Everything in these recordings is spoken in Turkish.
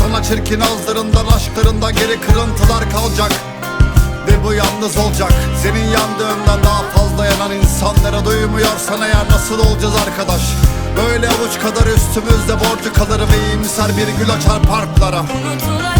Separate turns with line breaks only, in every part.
Sana çirkin ağızlarından aşklarından geri kırıntılar kalacak. Ve bu yalnız olacak. Senin yandığından daha fazla yanan insanlara duymuyorsan eğer nasıl olacağız arkadaş? Böyle avuç kadar üstümüzde borcu kalır ve iyimser bir gül açar parklara.
Unutulacak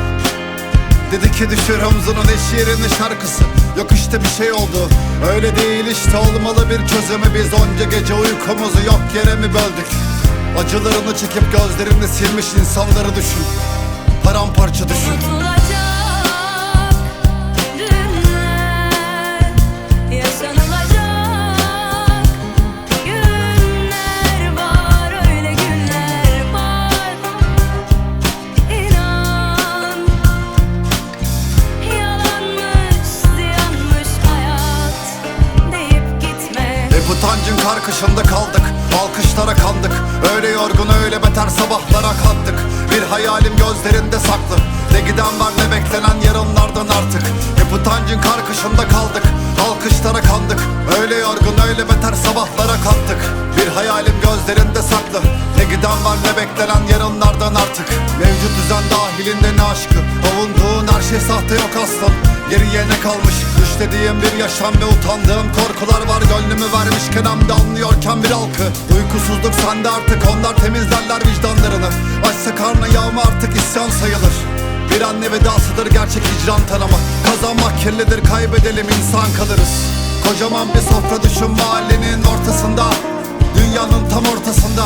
Dedi ki düşür omzunun eş yerine şarkısı. Yok işte bir şey oldu. Öyle değil işte olmalı bir çözümü. Biz onca gece uykumuzu yok yere mi böldük? Acılarını çekip gözlerini silmiş insanları düşün. Paramparça düşün.
Unutulacak
Hep utancın karkışında kaldık Alkışlara kandık. Öyle yorgun öyle beter sabahlara kalktık Bir hayalim gözlerinde saklı. Ne giden var ne beklenen Giden var ne beklenen yarınlardan artık. Mevcut düzen dahilinde ne aşkı? Avunduğun her şey sahte yok aslan. Geriye ne kalmış? Düşlediğim bir yaşam ve utandığım korkular var. Gönlümü vermişken hem de anlıyorken bir halkı. Uykusuzluk sende artık. Onlar temizlerler vicdanlarını. Açsa karnı yağma artık isyan sayılır. Bir anne vedasıdır gerçek hicran tanıma Kazanmak kirlidir kaybedelim insan kalırız. Kocaman bir sofra düşün mahallenin ortasında. Dünyanın tam ortasında